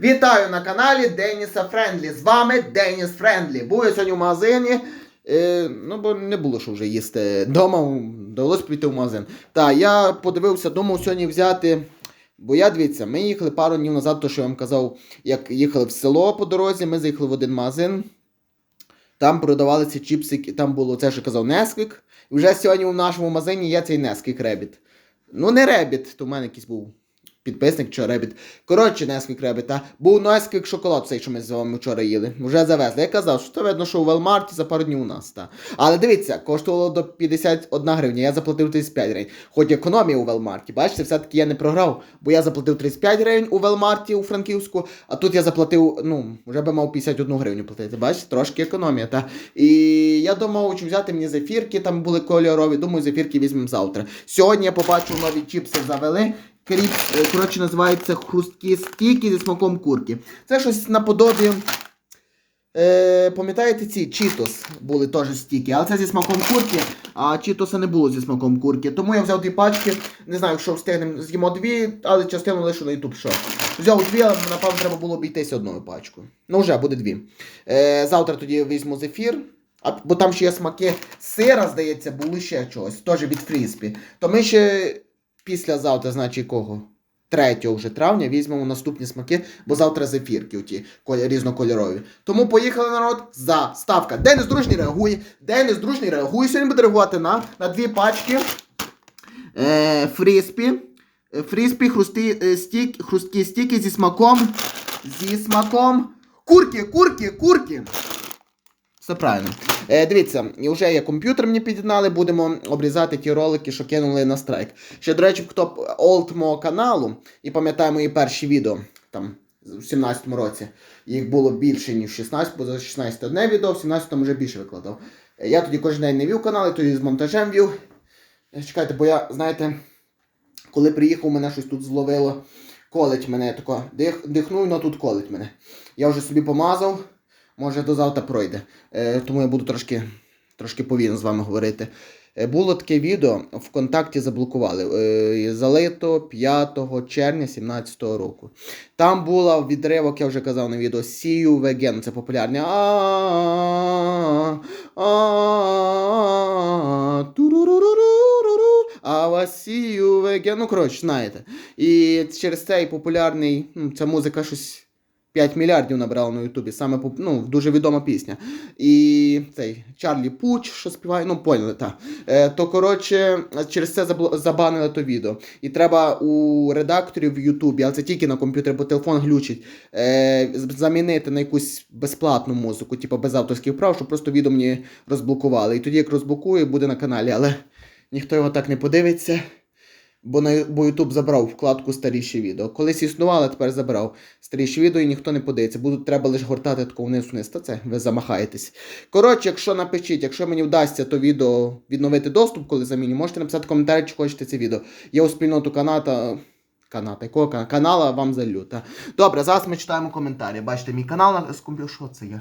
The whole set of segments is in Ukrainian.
Вітаю на каналі Деніса Френдлі. З вами Деніс Френдлі. Був я сьогодні в магазині. Е, ну, бо не було що вже їсти вдома, довелося піти в магазин. Та я подивився, думав сьогодні взяти. Бо я дивіться, ми їхали пару днів назад, то що я вам казав, як їхали в село по дорозі, ми заїхали в один магазин. Там продавалися чіпсики, там було це, що казав Несквік. Вже сьогодні в нашому магазині є цей Несквік Ребіт. Ну, не Ребіт, то в мене якийсь був підписник чи Ребіт. Коротше, Несквік Ребіт, а був Несквік шоколад, цей, що ми з вами вчора їли. Вже завезли. Я казав, що то видно, що у Велмарті за пару днів у нас. Та. Але дивіться, коштувало до 51 гривня, я заплатив 35 гривень. Хоч економія у Велмарті. Бачите, все-таки я не програв, бо я заплатив 35 гривень у Велмарті у Франківську, а тут я заплатив, ну, вже би мав 51 гривню платити. Бачите, трошки економія. Та. І я думав, чи взяти мені зефірки, там були кольорові. Думаю, зефірки візьмемо завтра. Сьогодні я побачив нові чіпси завели. Кріп, е, коротше, називається хрусткі стіки зі смаком курки. Це щось наподобі. Е, пам'ятаєте ці Чітос були теж стіки, але це зі смаком курки, а Чітоса не було зі смаком курки. Тому я взяв дві пачки, не знаю, якщо встигнемо, з'їмо дві, але частину лишу на YouTube Shop. Взяв дві, але напевно треба було обійтися одною пачкою. Ну вже буде дві. Е, завтра тоді візьму зефір. А, бо там ще є смаки сира, здається, були ще чогось, теж від фріспі. То ми ще післязавтра, значить якого? 3 вже травня візьмемо наступні смаки, бо завтра зефірки оті різнокольорові. Тому поїхали народ. Заставка. Денис Дружній реагує. Денис Дружній реагує. Сьогодні буде реагувати на, на дві пачки е, фріспі. Е, Фріспі хрусті, е, стік, хрусткі стіки зі смаком. Зі смаком. Курки, курки, курки. Все правильно. Е, дивіться, вже є комп'ютер мені під'єднали, будемо обрізати ті ролики, що кинули на страйк. Ще, до речі, хто олд мого каналу і пам'ятає мої перші відео там в 17-му році. Їх було більше, ніж в 16, бо за 16 одне відео, в 17-му вже більше викладав. Е, Я тоді кожен день не вів канал, тоді з монтажем вів. Е, Чекайте, бо я, знаєте, коли приїхав, мене щось тут зловило. Колить мене тако. Дих, дихнув, але тут колить мене. Я вже собі помазав. Може до завтра пройде. Е, тому я буду трошки, трошки повільно з вами говорити. Е, було таке відео, ВКонтакті заблокували. Е, залито 5 червня 2017 року. Там була відривок, я вже казав на відео, you again, це популярне. You again. Ну, коротше, знаєте. І через цей популярний, ну, ця музика щось. 5 мільярдів набрала на Ютубі, саме ну, дуже відома пісня. І цей Чарлі Пуч, що співає, ну поняли, так. Е, то коротше, через це забанили то відео. І треба у редакторів в Ютубі, але це тільки на комп'ютері, бо телефон глючить, е, замінити на якусь безплатну музику, типу без авторських прав, щоб просто відео мені розблокували. І тоді, як розблокую, буде на каналі, але ніхто його так не подивиться. Бо на бо YouTube забрав вкладку старіші відео. Колись існувало, а тепер забрав старіші відео і ніхто не подивиться. Будуть треба лише гортати тако вниз-вниз. Та це ви замахаєтесь. Коротше, якщо напишіть, якщо мені вдасться то відео відновити доступ, коли заміню, можете написати коментар, чи хочете це відео. Я у спільноту каната. Каната, якого кана- канала вам залю. Та. Добре, зараз ми читаємо коментарі. Бачите, мій канал на з комп'ю- Що це є?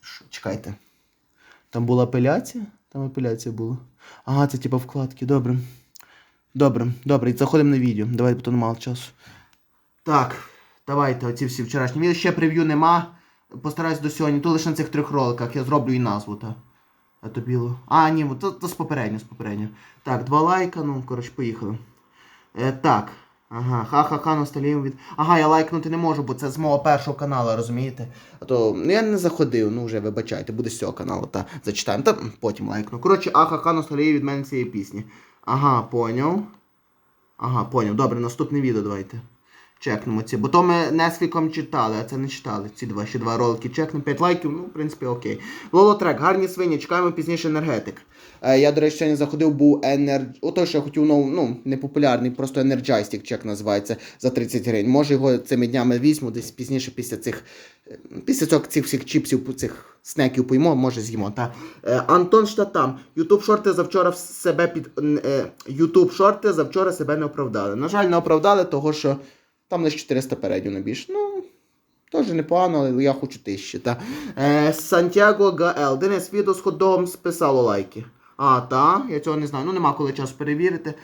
Що? Чекайте. Там була апеляція? Там апеляція була. Ага, це типа вкладки, добре. Добре, добре, заходимо на відео. Давайте, бо то мало часу. Так, давайте, оці всі вчорашні відео. Ще прев'ю нема. Постараюсь до сьогодні. То лише на цих трьох роликах я зроблю і назву, та. А то біло. А, ні, то, то з попередньо, з попередньо. Так, два лайка, ну, коротше, поїхали. Е, так. Ага, ха-ха-ха, ностальгію від. Ага, я лайкнути не можу, бо це з мого першого каналу, розумієте? А то ну, я не заходив, ну вже вибачайте, буде з цього каналу, та зачитаємо, та потім лайкну. Коротше, ахаха, ностальгію від мене цієї пісні. Ага, поняв. Ага, поняв. Добре, наступне відео давайте. Чекнемо ці. Бо то ми Несвіком читали, а це не читали. Ці два, ще два ролики чекнемо. 5 лайків, ну, в принципі, окей. Лоло трек, гарні свині, чекаємо пізніше енергетик. Е, я, до речі, ще не заходив, був енер... Ото, що я хотів, ну, ну, непопулярний, просто Energiztic чек називається за 30 гривень. Може його цими днями візьму, десь пізніше після цих. Е, Після цього цих всіх чіпсів, цих снеків поїмо, може з'їмо. Та. Е, Антон Штатам. Ютуб шорти завчора себе під. Е, Ютуб шорти завчора себе не оправдали. На жаль, не оправдали, того що там лише 400 передів не більше. Ну, теж непогано, але я хочу тисячі. Та. Е, Сантьяго Гаел. Денис відео з хот-догом списало лайки. А, та, я цього не знаю. Ну, нема коли часу перевірити.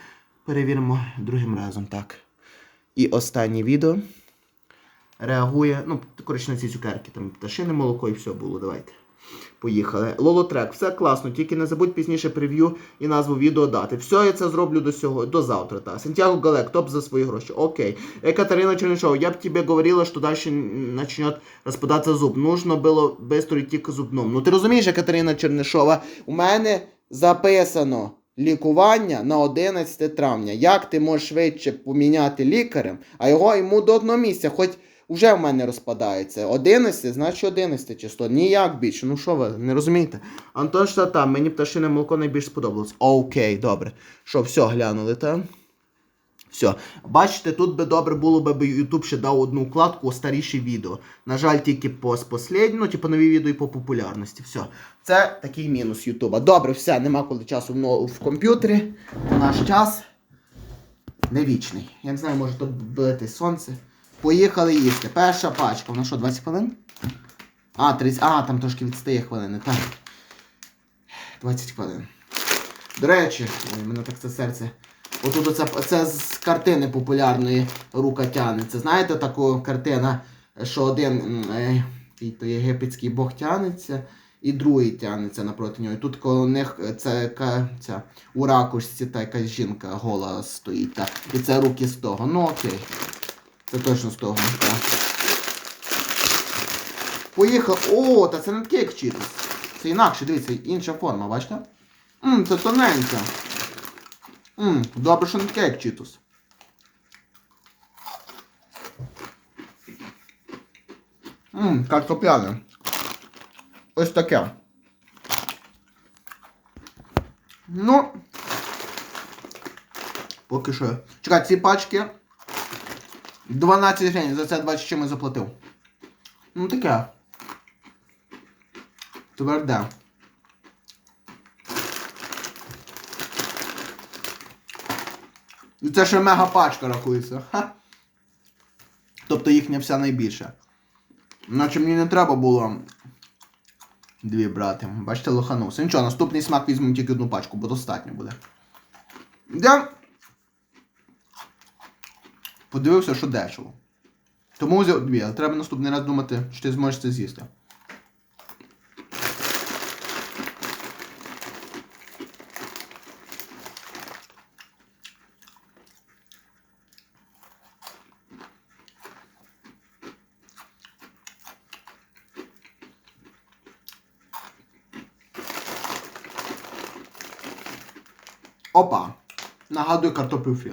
Перевіримо другим разом, так. І останнє відео реагує. Ну, коротше, на ці цукерки, там пташине молоко і все було. Давайте. Поїхали. Лолотрек, все класно, тільки не забудь пізніше прев'ю і назву відео дати. Все, я це зроблю до сього, до завтра. Та. Сантьяго Галек, топ за свої гроші. Окей. Э, Катерина Чернышова, я б тебе говорила, що далі почне розпадатися зуб. Нужно було быстро йти к зубному. Ну ти розумієш, Катерина Чернишова, у мене записано лікування на 11 травня. Як ти можеш швидше поміняти лікарем, а його йому до одного місця, хоч вже в мене розпадається. 11, значить 11 число. Ніяк більше. Ну що ви, не розумієте? Антон Штата, мені пташине молоко найбільш сподобалось. Окей, добре. Що, все, глянули, так? Все. Бачите, тут би добре було би, YouTube ще дав одну вкладку старіші відео. На жаль, тільки по ну, типу нові відео і по популярності. Все. Це такий мінус Ютуба. Добре, все, нема коли часу в, комп'ютері. Наш час не вічний. Я не знаю, може тут бити сонце. Поїхали їсти. Перша пачка. Вона що, 20 хвилин? А, 30. А, там трошки відстає хвилини. Так. 20 хвилин. До речі, ой, мене так це серце. Отут оце, це з картини популярної рука тянеться. Знаєте таку картину, що один е, то єгипетський бог тянеться, і другий тянеться напроти нього. І тут коло них е, це ця, у ракушці та якась жінка гола стоїть. Та, і це руки з того. Ну окей. Це точно з того. Так. Поїхав. О, та це не таке, як читус. Це інакше, дивіться, інша форма, бачите? Ммм, це тоненька. Ммм, добре, що не таке, як читус. Ммм, картопляне. Ось таке. Ну. Поки що. Чекай, ці пачки. 12 гривень, за це 20 чим я заплатив. Ну таке. Тверде. І це ще мега пачка рахується. Ха. Тобто їхня вся найбільша. Наче мені не треба було дві брати. Бачите, лоханувся. Нічого, наступний смак візьмемо тільки одну пачку, бо достатньо буде. Я подивився, що дешево. Тому взяв дві, але треба наступний раз думати, що ти зможеш це з'їсти. Опа! Нагадує картоплю фрі.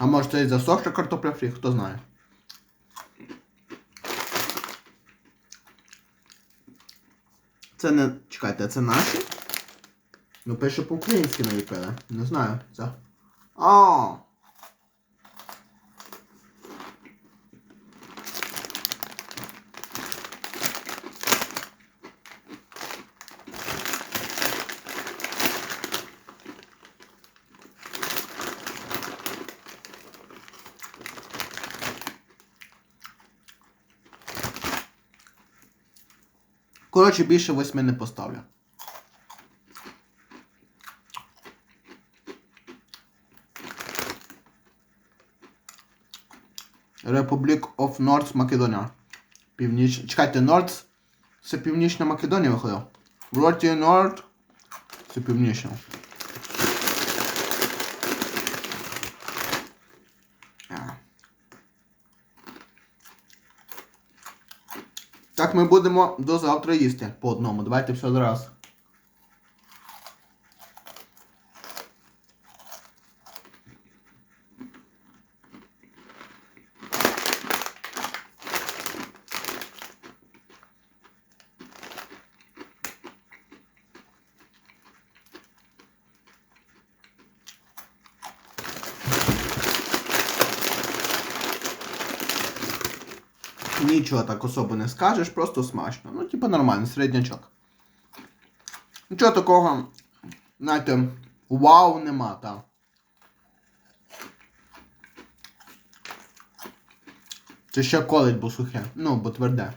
А може це і засохша картопля фрі, хто знає. Це не. Чекайте, це наші? Ну пише по-українськи наліпили. Не знаю. Це. А. Коротше, більше восьми не поставлю. Republic of North Macedonia. Північ... Чекайте, North це Північна Македонія виходила. Вроді North це північна. Так ми будемо до завтра їсти по одному. Давайте все зараз. Нічого так особо не скажеш, просто смачно. Ну, типа нормально, середнячок. Нічого такого, знаєте, вау нема, так. Це ще колить, бо сухе. Ну, бо тверде.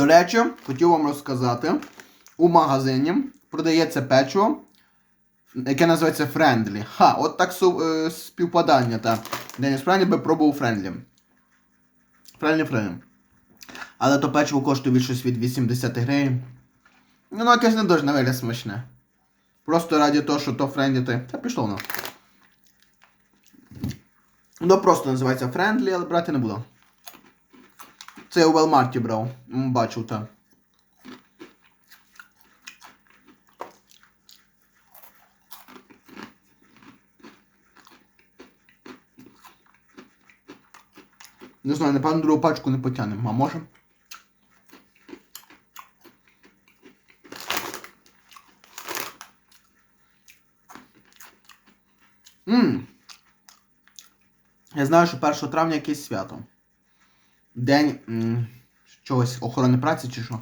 До речі, хотів вам розказати, у магазині продається печиво, яке називається Friendly. Ха, от так е, співпадання, та. Деніс Френдлі би пробував Friendly. Friendly Friendly. Але то печиво коштує від щось від 80 гривень. Ну, ну якесь не дуже на вигляд смачне. Просто раді того, що то Friendly, та, пішло воно. Воно просто називається Friendly, але брати не буду. Це я у Велмарті брав. Бачив так. Не знаю, напевно, другу пачку не потягнемо, а може? Ммм. Я знаю, що 1 травня якесь свято. День м, чогось охорони праці чи що?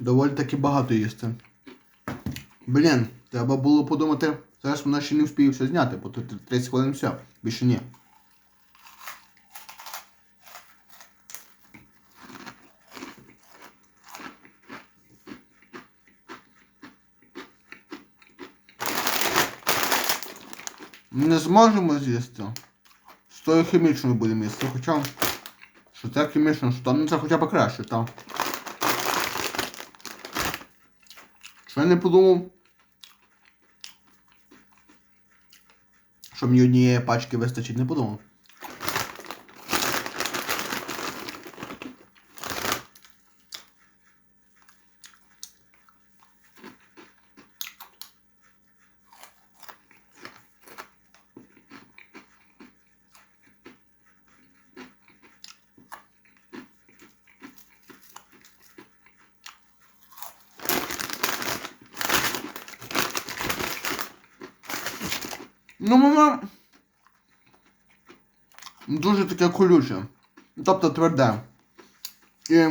Доволі таки багато їсти. Блін, треба було подумати, зараз вона ще не вспіє все зняти, бо тут 30 хвилин все, більше ні. Не зможемо з'їсти. З тою хімічною будемо їсти, хоча що це хімічно, що там це хоча б краще, так. Я не подумав? Що мені однієї пачки вистачить, не подумав. Ну, воно дуже таке колюче. Тобто тверде. І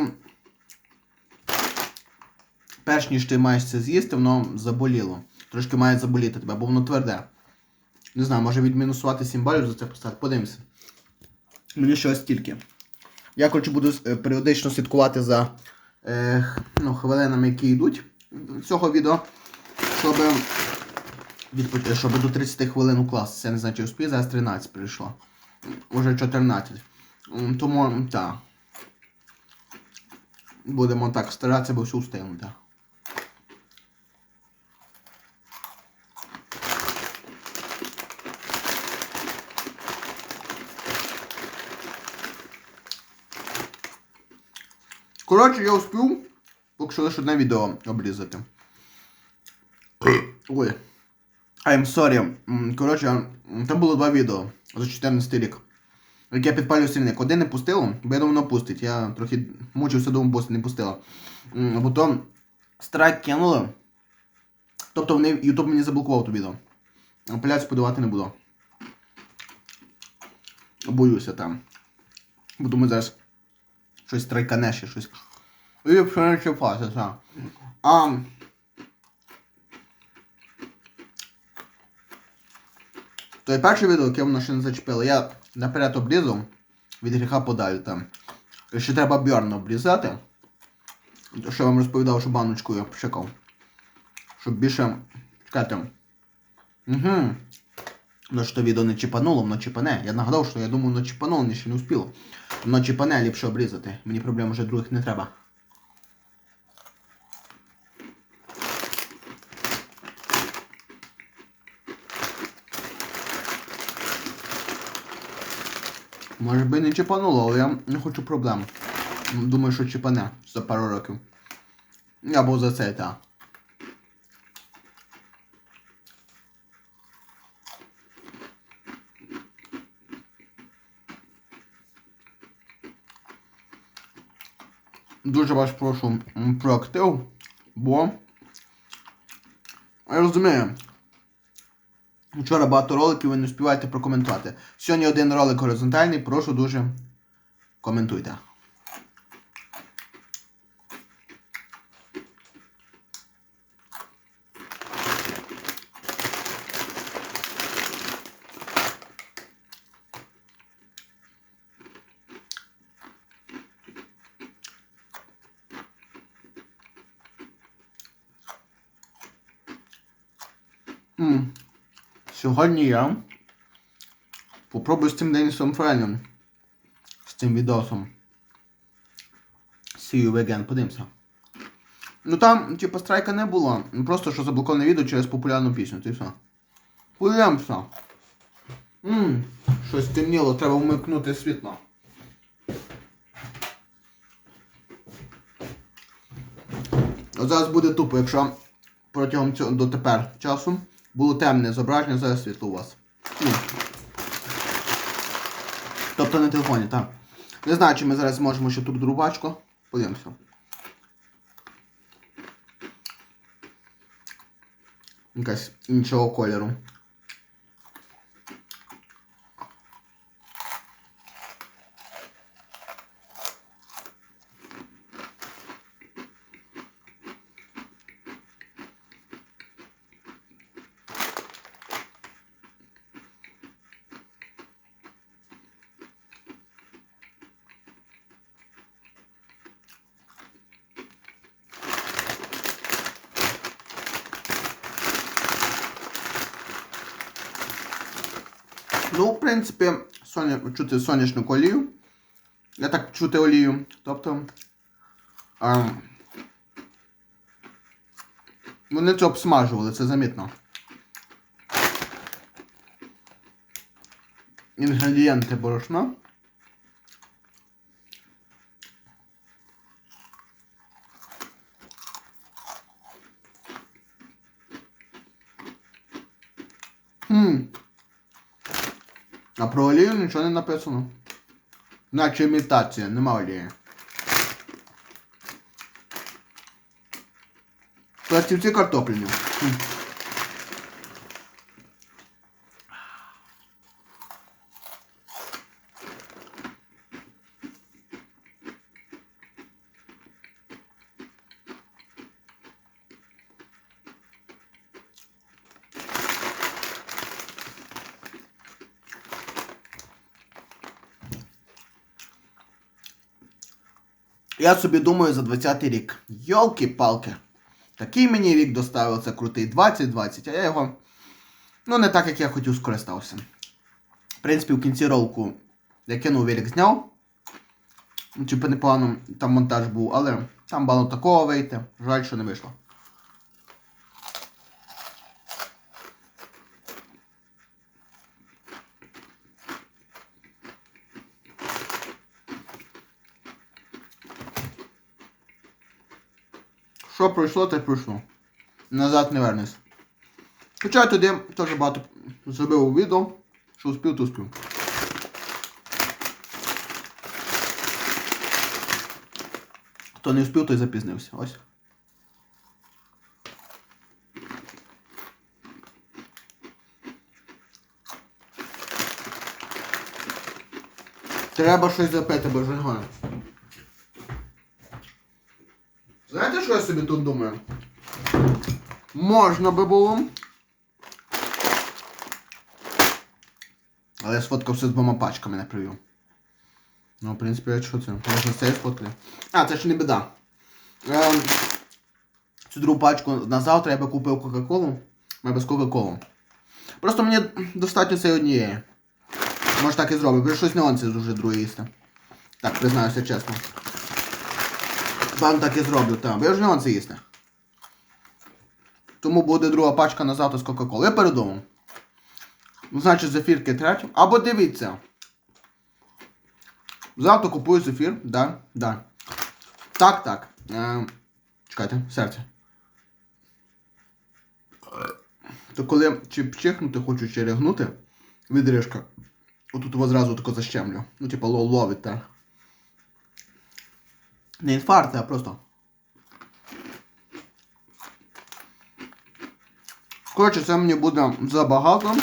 перш ніж ти маєш це з'їсти, воно заболіло. Трошки має заболіти тебе, бо воно тверде. Не знаю, може відмінусувати 7 балів за це поставити. Подивимося. Мені щось тільки. Я коротше буду е, періодично слідкувати за е, ну, хвилинами, які йдуть цього відео, щоб щоб до 30 хвилин укластися. Я не знаю, чи успію, зараз 13 прийшло. Уже 14. Тому так. Будемо так старатися, бо все встигнути. Коротше, я успів, поки що лише одне відео обрізати. Ой. I'm sorry. Коротше, там було два відео за 14 рік. Як я підпалюю сильник. Один не пустило, бо я думав, воно пустить. Я трохи мучився, думав, бос не пустило. М, А потім страйк кинули. Тобто вони YouTube мені заблокував то відео. Апеляцію подавати не буду. Боюся там. Бо думаю, зараз щось страйкане ще щось. І пшеничі фаси, так. А, То є перше відео, яке воно ще не зачепило, я наперед обрізав від гріха подалі там. І ще треба бьорно обрізати. Що я вам розповідав, що баночку я пшикав. Щоб більше. Чекайте. Угу. Ну що відео не чіпануло, воно чіпане. Я нагадав, що я думаю, воно чіпануло, але ще не успіло. Воно чіпане, ліпше обрізати. Мені проблем вже других не треба. Може би не чіпануло, але я не хочу проблем. Думаю, що чіпане за пару років. Або за це, так. дуже вас прошу про актив, бо я розумію. Вчора багато роликів ви не успіваєте прокоментувати. Сьогодні один ролик горизонтальний, прошу дуже коментуйте. М. Сьогодні я попробую з цим Денісом Френем. З цим відосом. See you again, подивимося. Ну там, типу, страйка не було. Ну, Просто що заблоковане відео через популярну пісню, ти все. Подивимося. Ммм, щось темніло, треба вмикнути світло. Зараз буде тупо, якщо протягом цього дотепер часу було темне зображення, зараз світло у вас. Ну. Тобто на телефоні, так. Не знаю, чи ми зараз зможемо ще тут рубачку. бачку. Подивимося. Якась іншого кольору. Ну, в принципі, соня, чути сонячну олію. Я так чути олію. Тобто. А, вони це обсмажували, це замітно. Інгредієнти борошна. Хм. А про олію нічого не написано. Наче імітація, нема олії. Пластівці картоплені. Я собі думаю за 20-й рік. Йолки-палки. Такий мені рік доставив, це крутий 2020, а я його. Ну, не так, як я хотів, скористався. В принципі, в кінці ролку я кинув велик зняв. Чи непогано там монтаж був, але там мало такого вийти. Жаль, що не вийшло. Що пройшло, те пройшло. Назад не вернеш. Хоча я тоді теж багато зробив відео, що успів, то успів. Хто не успів, той запізнився. Ось. Треба щось запити, бо вже не гоню. Знаєте, що я собі тут думаю? Можна би було. Але я сфоткався з двома пачками не привів. Ну, в принципі, а що це? Можна це сфоткати. А, це ж не біда. Ем, цю другу пачку на завтра я би купив Кока-Колу. Я без Кока-Колу. Просто мені достатньо цієї однієї. Може так і зроблю, бо щось нюанси дуже друге їсти. Так, признаюся чесно. Певно так і зроблю, так. Я ж нюанси їсти. Тому буде друга пачка на завтра з Кока-Коли. Я передумав. Ну, значить, зефірки третю. Або дивіться. Завтра купую зефір. Да, да. Так, так. Е, чекайте, серце. То коли чи пчихнути хочу, чи рягнути, відрижка. Отут його зразу тако защемлю. Ну, типу, ловить, так. Не інфаркт, а просто. Коротше, це мені буде забагато.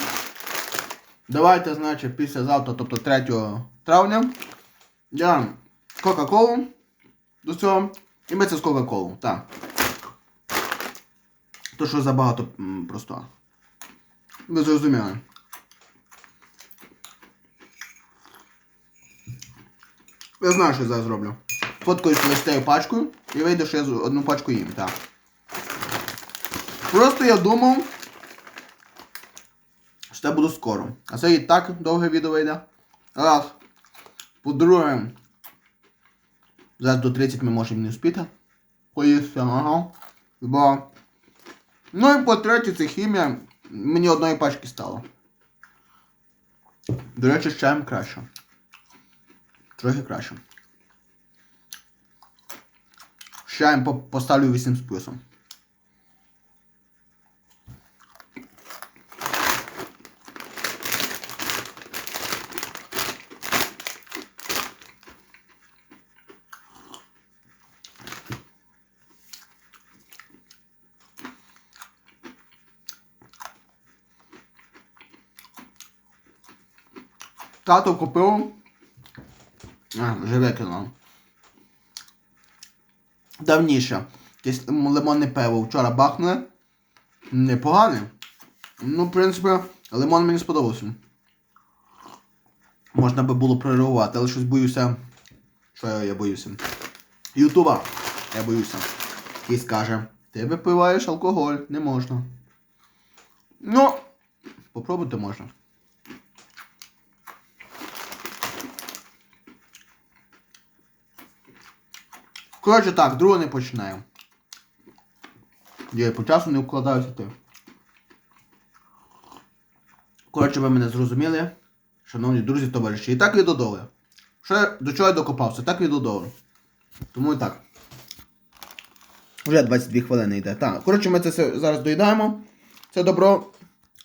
Давайте, значить, післязавтра, тобто 3 травня, я Кока-Колу до цього. І ми це з Кока-Колу, так. То що забагато просто. Ви зрозуміли. Я знаю, що я зараз зроблю. Фоткаюсь ось цією пачкою і вийде, що я одну пачку їм, так. Просто я думав, що це буде скоро. А це і так довге відео вийде. Раз. По-друге, зараз до 30 ми можемо не успіти. Поїсти, ага. Бо. Ну і по-третє, це хімія. Мені одної пачки стало. До речі, з чаєм краще. Трохи краще. Чаєм по- поставлю 8 з плюсом. Тато купив. А, вже викинув. Давніше. Якесь лимонне пиво вчора бахнули. Непогане. Ну, в принципі, лимон мені сподобався. Можна би було прореагувати, але щось боюся. Що я, я боюся? Ютуба. Я боюся. Який скаже, ти випиваєш алкоголь, не можна. Ну, попробуйте можна. Коротше так, друге не починаю. Я по часу не вкладаюся ти. Коротше, ви мене зрозуміли, шановні друзі, товариші. І так і додали. Що я, до чого я докопався, так і додали. Тому і так. Вже 22 хвилини йде. Так, коротше, ми це все зараз доїдаємо. Це добро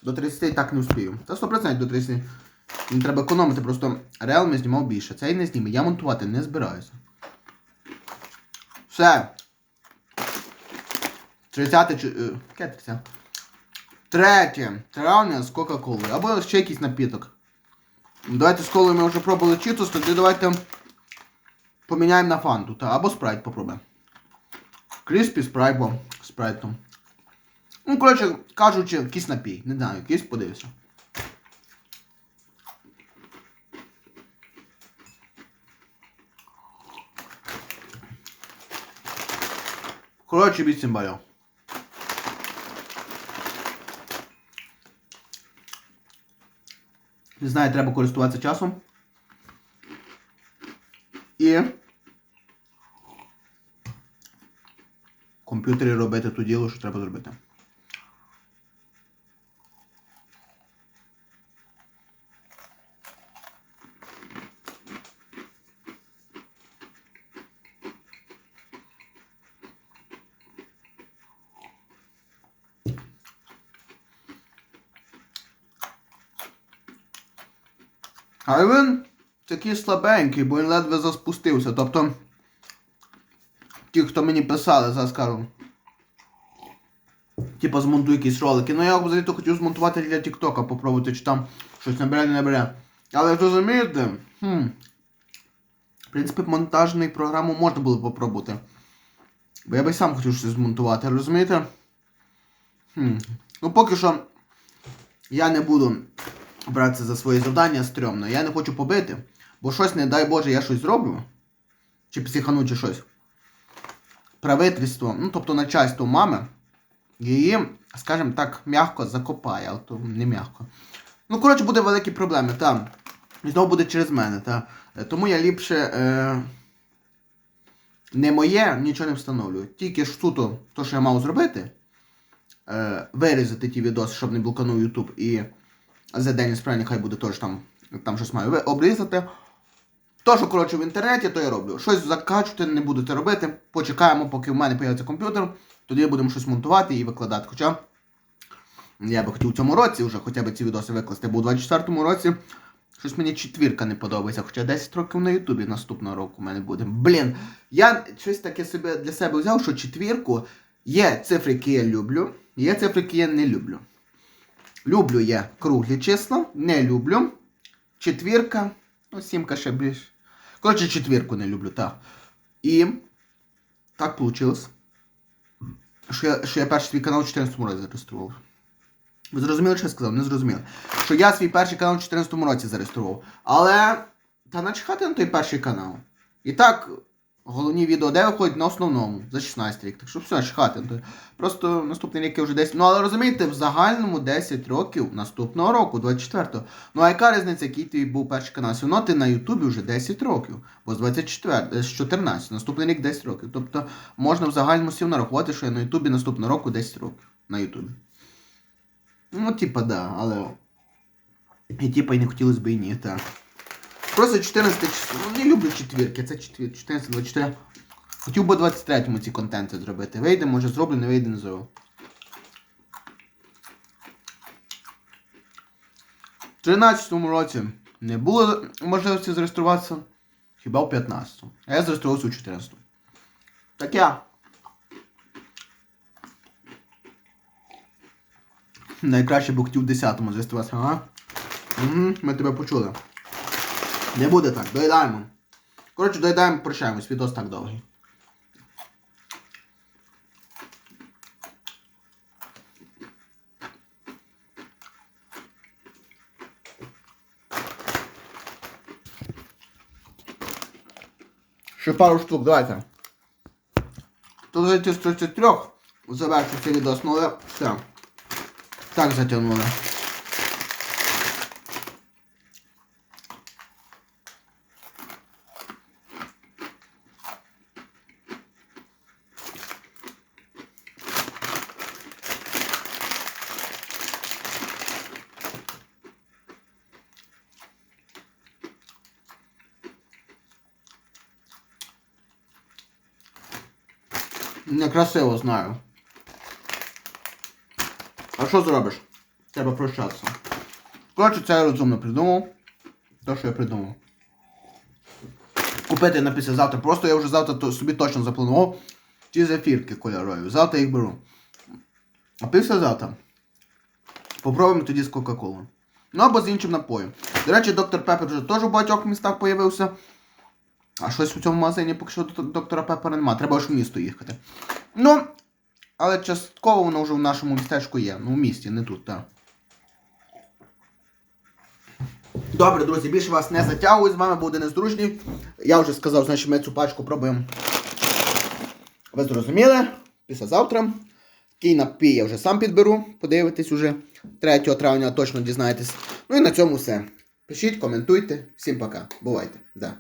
до 30 так не успію. Це 100% до 30. Мені треба економити, просто реал ми знімав більше. Це і не зніме. Я монтувати не збираюся. Все. 30 чи. е, Яке 30? Третє. Травня з Кока-Колою. Або ще якийсь напіток. Давайте з колою ми вже пробували читус, тоді давайте поміняємо на фанту. Та, або спрайт попробуємо. Кріспі спрайт, бо спрайтом. Ну, коротше, кажучи, якийсь напій. Не знаю, якийсь подивився. Коротше, 8 балів. Не знаю, треба користуватися часом. І комп'ютері робити ту діло, що треба зробити. А він такий слабенький, бо він ледве заспустився. Тобто. Ті, хто мені писали, зараз скажу. Типа змонтуй якісь ролики. Ну я взагалі то хотів змонтувати для Тіктока, попробувати, чи там щось набере, не набере. Але розумієте, хм. В принципі, монтажну програму можна було попробувати. Бо я би сам хотів щось змонтувати, розумієте? Хм. Ну поки що я не буду братися за свої завдання стрьомно. Я не хочу побити, бо щось, не дай Боже, я щось зроблю. Чи психану, чи щось. Правительство, ну тобто начальство мами, її, скажімо так, м'яко закопає, але то не м'яко. Ну, коротше, буде великі проблеми, там. І знову буде через мене, та. Тому я ліпше е, не моє, нічого не встановлюю. Тільки ж суто, то, що я мав зробити, е, вирізати ті відоси, щоб не блоканув YouTube і за день справді хай буде теж там, там щось маю обрізати. То, що коротше в інтернеті, то я роблю. Щось закачувати, не буду це робити. Почекаємо, поки в мене появиться комп'ютер, тоді будемо щось монтувати і викладати. Хоча я би хотів у цьому році вже хоча б ці відоси викласти, бо у 24-му році Щось мені четвірка не подобається, хоча 10 років на Ютубі наступного року в мене буде. Блін, я щось таке собі для себе взяв, що четвірку є цифри, які я люблю, є цифри, які я не люблю. Люблю я круглі числа, не люблю. Четвірка, ну, сімка ще більше. Коротше, четвірку не люблю, так. І так вийшло, що я, що я перший свій канал в 14 році зареєстрував. Ви зрозуміли, що я сказав? Не зрозуміли. Що я свій перший канал в 14 році зареєстрував. Але. Та начхати на той перший канал. І так, головні відео, де виходять на основному за 16 рік. Так що все, чхати. Просто наступний рік я вже 10. Ну але розумієте, в загальному 10 років наступного року, 24-го. Ну а яка різниця, який твій був перший канал? Все одно ти на Ютубі вже 10 років. Бо з 24, з 14, наступний рік 10 років. Тобто можна в загальному всім нарахувати, що я на Ютубі наступного року 10 років. На Ютубі. Ну, типа, да, але. І типа і не хотілося б і ні, так. Просто 14 число. Ну, не люблю четвірки, це четвір, 14, 24. Хотів би 23-му ці контенти зробити. Вийде, може зроблю, не вийде, не зроблю. В 13-му році не було можливості зареєструватися. Хіба в 15-му. А я зареєструвався у 14-му. Так я. Найкраще б хотів в 10-му зареєструватися, ага? Угу, ми тебе почули. Не буде так, доїдаємо. Коротше, доїдаємо, прощаємось, відос так довгий. Ще пару штук, давайте. Тут вже з 33 завершується відос, ну але все. Так затягнули. Некрасиво знаю. А що зробиш? Треба прощатися. Коротше, це я розумно придумав. Те, що я придумав. Купити на післязавтра. Просто я вже завтра собі точно запланував ті зефірки кольорові. Завтра їх беру. А післязавтра попробуємо тоді з Кока-Колою. Ну або з іншим напоєм. До речі, доктор Пеппер вже теж у багатьох містах появився. А щось у цьому магазині поки що доктора Пеппера немає. Треба аж в місто їхати. Ну, але частково воно вже в нашому містечку є. Ну, в місті, не тут, так. Добре, друзі, більше вас не затягую, з вами буде нездружній. Я вже сказав, значить ми цю пачку пробуємо. Ви зрозуміли? Післязавтра. Який напій я вже сам підберу, подивитесь уже. 3 травня точно дізнаєтесь. Ну і на цьому все. Пишіть, коментуйте. Всім пока. Бувайте. Да.